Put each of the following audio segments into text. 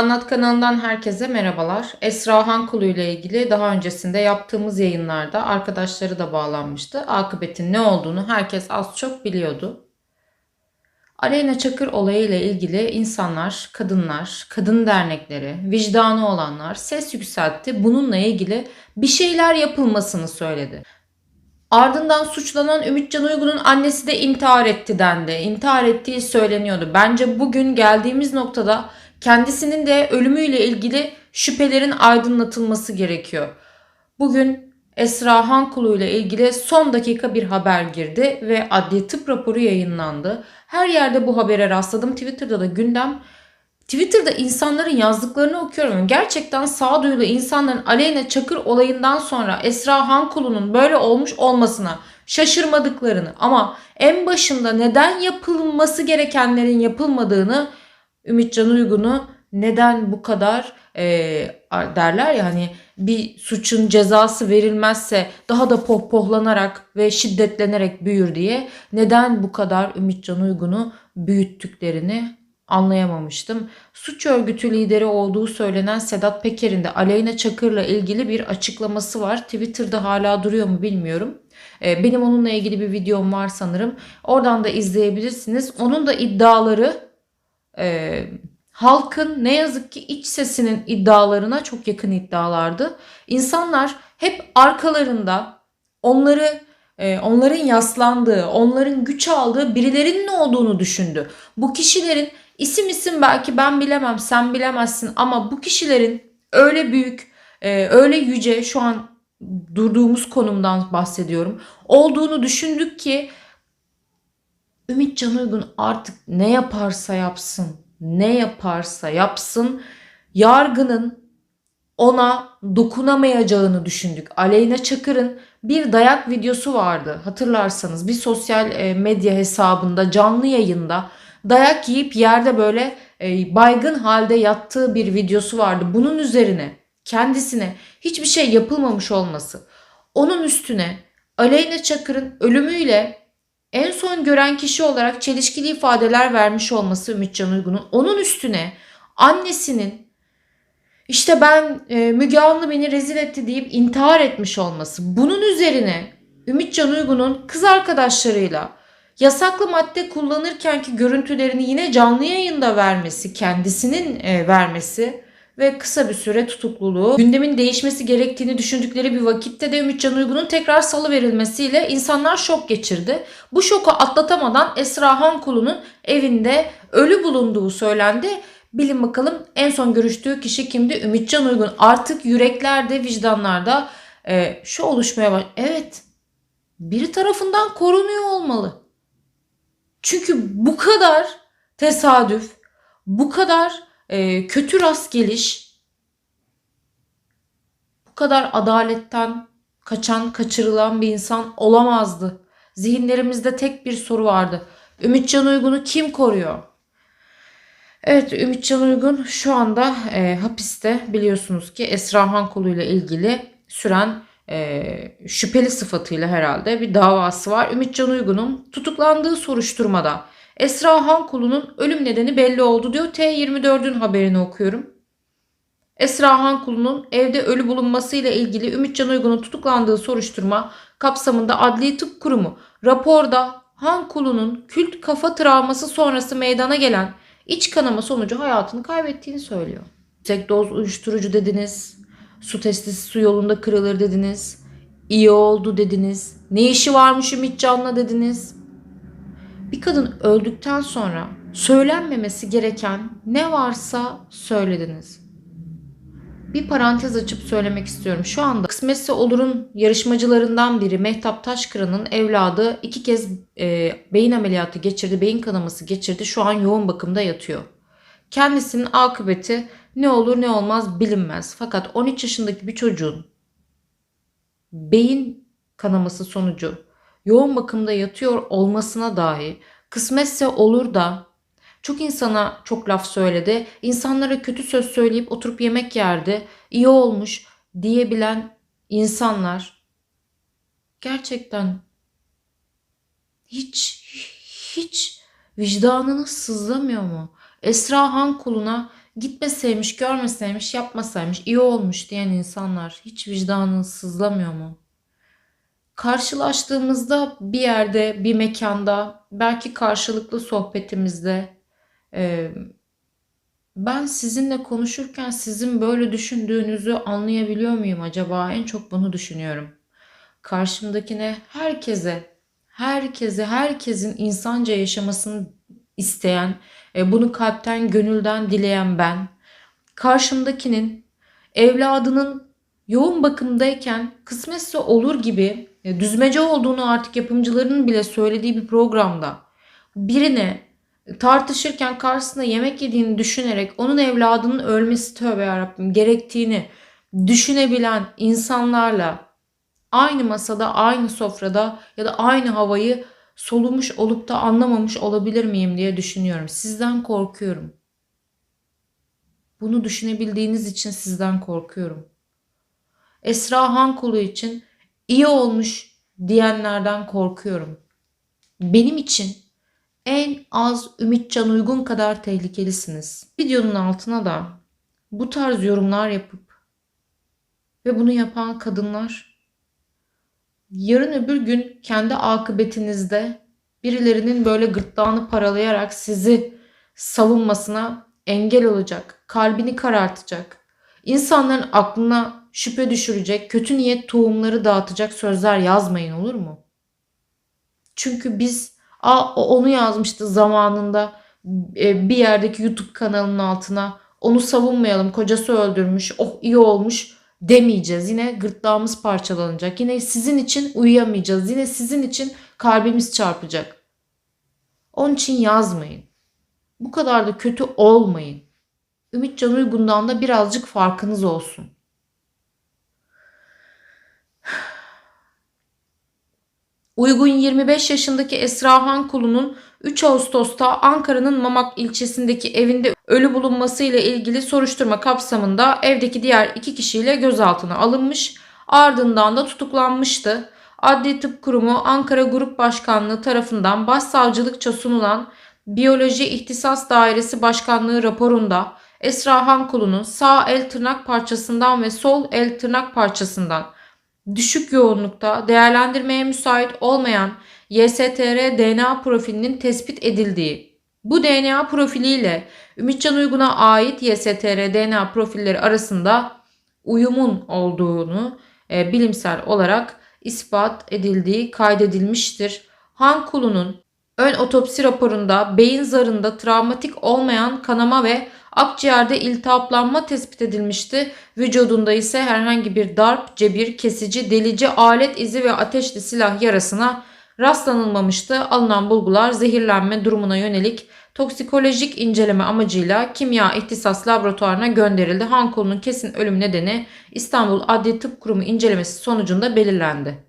Anlat kanalından herkese merhabalar. Esra Hankulu ile ilgili daha öncesinde yaptığımız yayınlarda arkadaşları da bağlanmıştı. Akıbetin ne olduğunu herkes az çok biliyordu. Aleyna Çakır olayı ile ilgili insanlar, kadınlar, kadın dernekleri, vicdanı olanlar ses yükseltti. Bununla ilgili bir şeyler yapılmasını söyledi. Ardından suçlanan Ümitcan Uygun'un annesi de intihar etti dendi. İntihar ettiği söyleniyordu. Bence bugün geldiğimiz noktada kendisinin de ölümüyle ilgili şüphelerin aydınlatılması gerekiyor. Bugün Esra Hankulu ile ilgili son dakika bir haber girdi ve adli tıp raporu yayınlandı. Her yerde bu habere rastladım. Twitter'da da gündem Twitter'da insanların yazdıklarını okuyorum. Gerçekten sağduyulu insanların Aleyna Çakır olayından sonra Esra Hankulu'nun böyle olmuş olmasına şaşırmadıklarını ama en başında neden yapılması gerekenlerin yapılmadığını Ümitcan Uygun'u neden bu kadar e, derler ya hani bir suçun cezası verilmezse daha da pohpohlanarak ve şiddetlenerek büyür diye neden bu kadar Ümitcan Uygun'u büyüttüklerini anlayamamıştım. Suç örgütü lideri olduğu söylenen Sedat Peker'in de Aleyna Çakır'la ilgili bir açıklaması var. Twitter'da hala duruyor mu bilmiyorum. Ee, benim onunla ilgili bir videom var sanırım. Oradan da izleyebilirsiniz. Onun da iddiaları e, halkın ne yazık ki iç sesinin iddialarına çok yakın iddialardı. İnsanlar hep arkalarında onları e, onların yaslandığı, onların güç aldığı birilerinin olduğunu düşündü. Bu kişilerin isim isim belki ben bilemem, sen bilemezsin ama bu kişilerin öyle büyük, e, öyle yüce şu an durduğumuz konumdan bahsediyorum. Olduğunu düşündük ki Ümit Can Uygun artık ne yaparsa yapsın, ne yaparsa yapsın yargının ona dokunamayacağını düşündük. Aleyna Çakır'ın bir dayak videosu vardı hatırlarsanız bir sosyal e, medya hesabında canlı yayında dayak yiyip yerde böyle e, baygın halde yattığı bir videosu vardı. Bunun üzerine kendisine hiçbir şey yapılmamış olması onun üstüne Aleyna Çakır'ın ölümüyle en son gören kişi olarak çelişkili ifadeler vermiş olması Ümitcan Uygun'un onun üstüne annesinin işte ben e, Müge Anlı beni rezil etti deyip intihar etmiş olması. Bunun üzerine Ümitcan Uygun'un kız arkadaşlarıyla yasaklı madde kullanırkenki görüntülerini yine canlı yayında vermesi, kendisinin e, vermesi ve kısa bir süre tutukluluğu gündemin değişmesi gerektiğini düşündükleri bir vakitte de Ümitcan Uygun'un tekrar salı verilmesiyle insanlar şok geçirdi. Bu şoku atlatamadan Esra Hankulu'nun evinde ölü bulunduğu söylendi. Bilin bakalım en son görüştüğü kişi kimdi? Ümitcan Uygun. Artık yüreklerde, vicdanlarda e, şu oluşmaya baş... Evet, biri tarafından korunuyor olmalı. Çünkü bu kadar tesadüf, bu kadar e, kötü rast geliş, bu kadar adaletten kaçan, kaçırılan bir insan olamazdı. Zihinlerimizde tek bir soru vardı. Ümitcan Uygun'u kim koruyor? Evet Ümitcan Uygun şu anda e, hapiste biliyorsunuz ki Esra Hankulu ile ilgili süren e, şüpheli sıfatıyla herhalde bir davası var. Ümitcan Uygun'un tutuklandığı soruşturmada Esra Hankulu'nun ölüm nedeni belli oldu diyor. T24'ün haberini okuyorum. Esra Hankulu'nun evde ölü bulunmasıyla ilgili Ümitcan Uygun'un tutuklandığı soruşturma kapsamında Adli Tıp Kurumu raporda Hankulu'nun kült kafa travması sonrası meydana gelen iç kanama sonucu hayatını kaybettiğini söylüyor. Yüksek doz uyuşturucu dediniz, su testisi su yolunda kırılır dediniz, iyi oldu dediniz, ne işi varmış Ümitcan'la dediniz. Bir kadın öldükten sonra söylenmemesi gereken ne varsa söylediniz. Bir parantez açıp söylemek istiyorum. Şu anda Kısmetse Olur'un yarışmacılarından biri Mehtap Taşkıran'ın evladı iki kez e, beyin ameliyatı geçirdi, beyin kanaması geçirdi. Şu an yoğun bakımda yatıyor. Kendisinin akıbeti ne olur ne olmaz bilinmez. Fakat 13 yaşındaki bir çocuğun beyin kanaması sonucu yoğun bakımda yatıyor olmasına dahi kısmetse olur da çok insana çok laf söyledi. İnsanlara kötü söz söyleyip oturup yemek yerdi. İyi olmuş diyebilen insanlar gerçekten hiç hiç vicdanını sızlamıyor mu? Esra Han kuluna gitmeseymiş, görmeseymiş, yapmasaymış, iyi olmuş diyen insanlar hiç vicdanın sızlamıyor mu? Karşılaştığımızda bir yerde, bir mekanda, belki karşılıklı sohbetimizde e, ben sizinle konuşurken sizin böyle düşündüğünüzü anlayabiliyor muyum acaba? En çok bunu düşünüyorum. Karşımdakine, herkese, herkese, herkesin insanca yaşamasını isteyen, e, bunu kalpten, gönülden dileyen ben. Karşımdakinin evladının yoğun bakımdayken kısmetse olur gibi e, düzmece olduğunu artık yapımcıların bile söylediği bir programda birine tartışırken karşısında yemek yediğini düşünerek onun evladının ölmesi tövbe yarabbim gerektiğini düşünebilen insanlarla aynı masada, aynı sofrada ya da aynı havayı solumuş olup da anlamamış olabilir miyim diye düşünüyorum. Sizden korkuyorum. Bunu düşünebildiğiniz için sizden korkuyorum. Esra Hankulu için iyi olmuş diyenlerden korkuyorum. Benim için en az Ümitcan Uygun kadar tehlikelisiniz. Videonun altına da bu tarz yorumlar yapıp ve bunu yapan kadınlar yarın öbür gün kendi akıbetinizde birilerinin böyle gırtlağını paralayarak sizi savunmasına engel olacak, kalbini karartacak, insanların aklına şüphe düşürecek, kötü niyet tohumları dağıtacak sözler yazmayın olur mu? Çünkü biz o onu yazmıştı zamanında e, bir yerdeki YouTube kanalının altına. Onu savunmayalım. Kocası öldürmüş. Oh iyi olmuş demeyeceğiz. Yine gırtlağımız parçalanacak. Yine sizin için uyuyamayacağız. Yine sizin için kalbimiz çarpacak. Onun için yazmayın. Bu kadar da kötü olmayın. Ümit Can Uygun'dan da birazcık farkınız olsun. Uygun 25 yaşındaki Esra Hankulu'nun 3 Ağustos'ta Ankara'nın Mamak ilçesindeki evinde ölü bulunması ile ilgili soruşturma kapsamında evdeki diğer iki kişiyle gözaltına alınmış, ardından da tutuklanmıştı. Adli Tıp Kurumu Ankara Grup Başkanlığı tarafından başsavcılıkça sunulan Biyoloji İhtisas Dairesi Başkanlığı raporunda Esra Hankulu'nun sağ el tırnak parçasından ve sol el tırnak parçasından düşük yoğunlukta değerlendirmeye müsait olmayan YSTR DNA profilinin tespit edildiği, bu DNA profiliyle Ümitcan Uygun'a ait YSTR DNA profilleri arasında uyumun olduğunu e, bilimsel olarak ispat edildiği kaydedilmiştir. Han Kulu'nun ön otopsi raporunda beyin zarında travmatik olmayan kanama ve Akciğerde iltihaplanma tespit edilmişti. Vücudunda ise herhangi bir darp, cebir, kesici, delici, alet izi ve ateşli silah yarasına rastlanılmamıştı. Alınan bulgular zehirlenme durumuna yönelik toksikolojik inceleme amacıyla kimya ihtisas laboratuvarına gönderildi. Hankol'un kesin ölüm nedeni İstanbul Adli Tıp Kurumu incelemesi sonucunda belirlendi.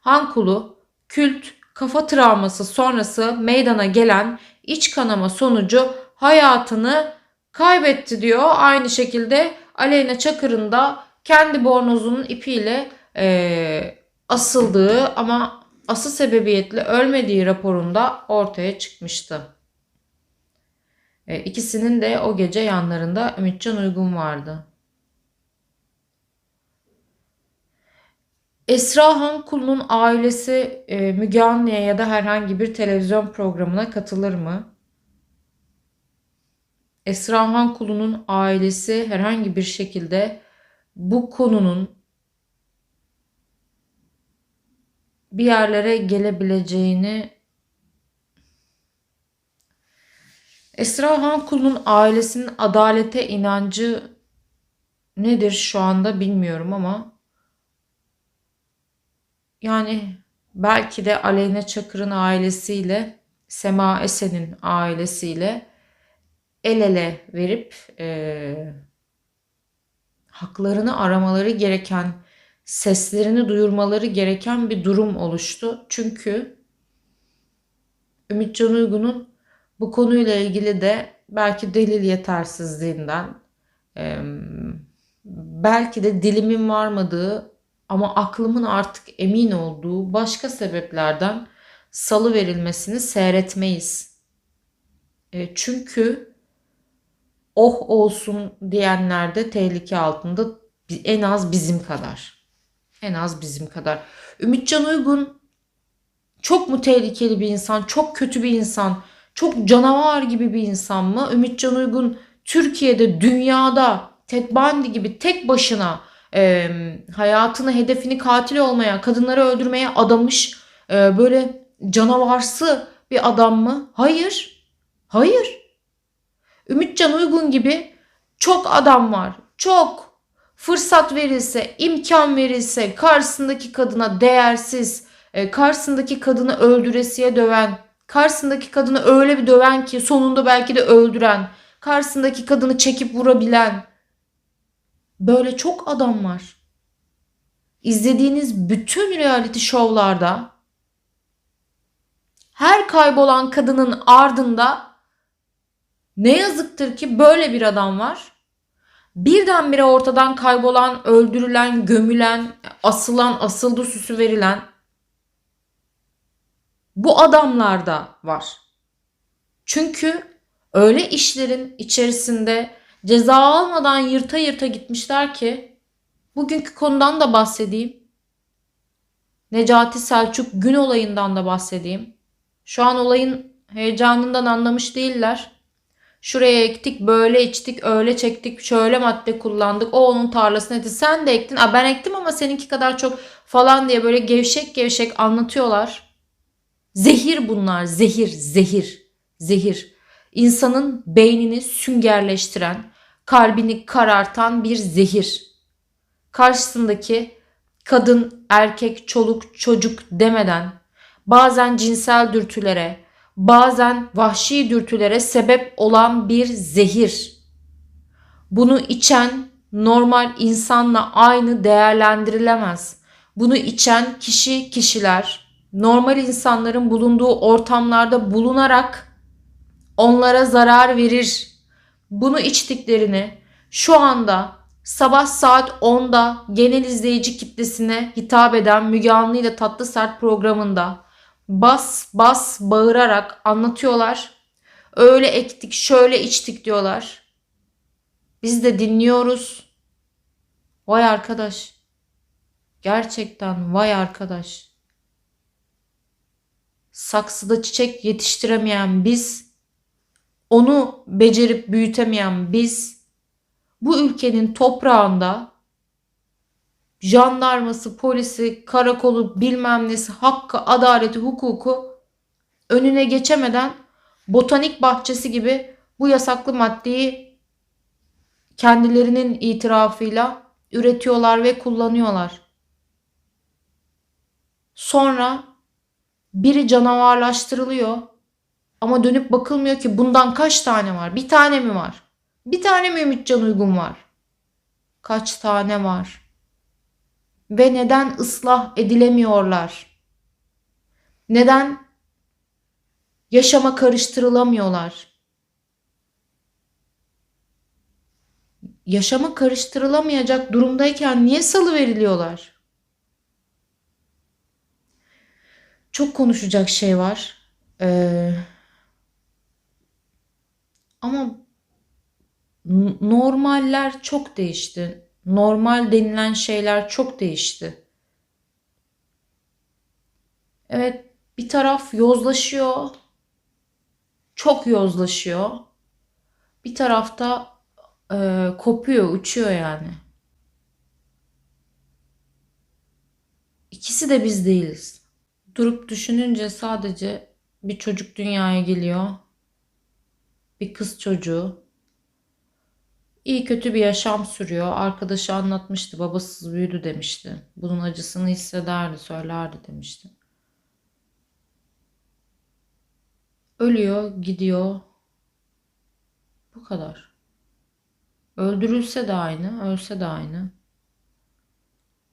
Hankulu kült kafa travması sonrası meydana gelen iç kanama sonucu hayatını kaybetti diyor. Aynı şekilde Aleyna Çakır'ın da kendi bornozunun ipiyle e, asıldığı ama asıl sebebiyetle ölmediği raporunda ortaya çıkmıştı. E, ikisinin de o gece yanlarında Ümitcan Uygun vardı. Esra Hankulu'nun ailesi e, Müge Anlı'ya ya da herhangi bir televizyon programına katılır mı? Esra Hankulu'nun ailesi herhangi bir şekilde bu konunun bir yerlere gelebileceğini Esra Hankulu'nun ailesinin adalete inancı nedir şu anda bilmiyorum ama yani belki de Aleyna Çakır'ın ailesiyle Sema Esen'in ailesiyle el ele verip e, haklarını aramaları gereken, seslerini duyurmaları gereken bir durum oluştu. Çünkü Ümitcan Uygun'un bu konuyla ilgili de belki delil yetersizliğinden, e, belki de dilimin varmadığı ama aklımın artık emin olduğu başka sebeplerden salı verilmesini seyretmeyiz. E, çünkü oh olsun diyenler de tehlike altında en az bizim kadar. En az bizim kadar. Ümitcan Uygun çok mu tehlikeli bir insan, çok kötü bir insan, çok canavar gibi bir insan mı? Ümitcan Uygun Türkiye'de, dünyada Ted Bundy gibi tek başına e, hayatını, hedefini katil olmaya, kadınları öldürmeye adamış e, böyle canavarsı bir adam mı? Hayır. Hayır. Ümitcan Uygun gibi çok adam var. Çok. Fırsat verilse, imkan verilse karşısındaki kadına değersiz, e, karşısındaki kadını öldüresiye döven, karşısındaki kadını öyle bir döven ki sonunda belki de öldüren, karşısındaki kadını çekip vurabilen böyle çok adam var. İzlediğiniz bütün reality şovlarda her kaybolan kadının ardında ne yazıktır ki böyle bir adam var. Birdenbire ortadan kaybolan, öldürülen, gömülen, asılan, asıldı süsü verilen bu adamlarda var. Çünkü öyle işlerin içerisinde ceza almadan yırta yırta gitmişler ki bugünkü konudan da bahsedeyim. Necati Selçuk gün olayından da bahsedeyim. Şu an olayın heyecanından anlamış değiller. Şuraya ektik, böyle içtik, öyle çektik, şöyle madde kullandık. O onun tarlasını etti. Sen de ektin. A ben ektim ama seninki kadar çok falan diye böyle gevşek gevşek anlatıyorlar. Zehir bunlar, zehir, zehir, zehir. İnsanın beynini süngerleştiren, kalbini karartan bir zehir. Karşısındaki kadın, erkek, çoluk, çocuk demeden bazen cinsel dürtülere, bazen vahşi dürtülere sebep olan bir zehir. Bunu içen normal insanla aynı değerlendirilemez. Bunu içen kişi kişiler normal insanların bulunduğu ortamlarda bulunarak onlara zarar verir. Bunu içtiklerini şu anda sabah saat 10'da genel izleyici kitlesine hitap eden Müge Anlı ile Tatlı Sert programında bas bas bağırarak anlatıyorlar. Öyle ektik, şöyle içtik diyorlar. Biz de dinliyoruz. Vay arkadaş. Gerçekten vay arkadaş. Saksıda çiçek yetiştiremeyen biz, onu becerip büyütemeyen biz, bu ülkenin toprağında jandarması, polisi, karakolu, bilmem nesi, hakkı, adaleti, hukuku önüne geçemeden botanik bahçesi gibi bu yasaklı maddeyi kendilerinin itirafıyla üretiyorlar ve kullanıyorlar. Sonra biri canavarlaştırılıyor ama dönüp bakılmıyor ki bundan kaç tane var? Bir tane mi var? Bir tane mi Ümitcan Uygun var? Kaç tane var? Ve neden ıslah edilemiyorlar? Neden yaşama karıştırılamıyorlar? Yaşama karıştırılamayacak durumdayken niye salı veriliyorlar? Çok konuşacak şey var. Ee, ama normaller çok değişti normal denilen şeyler çok değişti. Evet bir taraf yozlaşıyor. Çok yozlaşıyor. Bir tarafta e, kopuyor, uçuyor yani. İkisi de biz değiliz. Durup düşününce sadece bir çocuk dünyaya geliyor. Bir kız çocuğu. İyi kötü bir yaşam sürüyor. Arkadaşı anlatmıştı. Babasız büyüdü demişti. Bunun acısını hissederdi, söylerdi demişti. Ölüyor, gidiyor. Bu kadar. Öldürülse de aynı, ölse de aynı.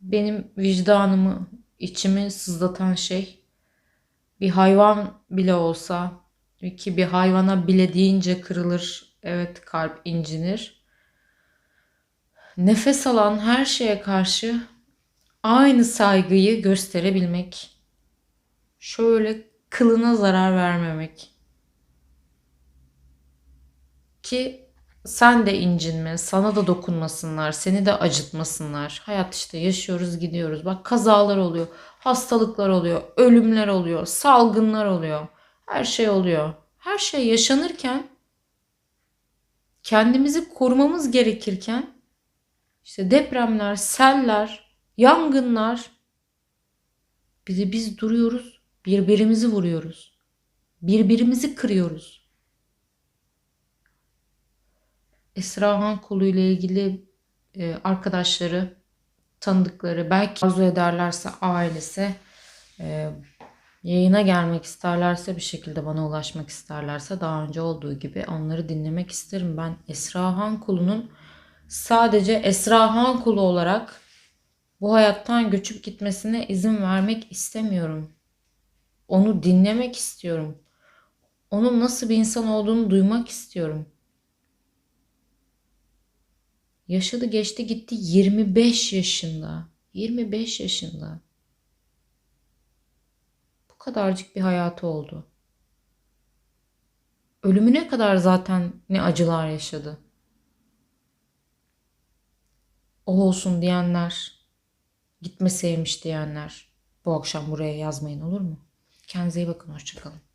Benim vicdanımı, içimi sızlatan şey bir hayvan bile olsa ki bir hayvana bile deyince kırılır, evet kalp incinir nefes alan her şeye karşı aynı saygıyı gösterebilmek. Şöyle kılına zarar vermemek. Ki sen de incinme, sana da dokunmasınlar, seni de acıtmasınlar. Hayat işte yaşıyoruz, gidiyoruz. Bak kazalar oluyor, hastalıklar oluyor, ölümler oluyor, salgınlar oluyor. Her şey oluyor. Her şey yaşanırken kendimizi korumamız gerekirken işte depremler, seller, yangınlar bir de biz duruyoruz, birbirimizi vuruyoruz. Birbirimizi kırıyoruz. Esra Hankulu ile ilgili e, arkadaşları, tanıdıkları, belki arzu ederlerse ailesi e, yayına gelmek isterlerse bir şekilde bana ulaşmak isterlerse daha önce olduğu gibi onları dinlemek isterim. Ben Esra Hankulu'nun sadece Esra Hankulu olarak bu hayattan göçüp gitmesine izin vermek istemiyorum. Onu dinlemek istiyorum. Onun nasıl bir insan olduğunu duymak istiyorum. Yaşadı geçti gitti 25 yaşında. 25 yaşında. Bu kadarcık bir hayatı oldu. Ölümüne kadar zaten ne acılar yaşadı. O olsun diyenler, gitmeseymiş diyenler bu akşam buraya yazmayın olur mu? Kendinize iyi bakın, hoşçakalın.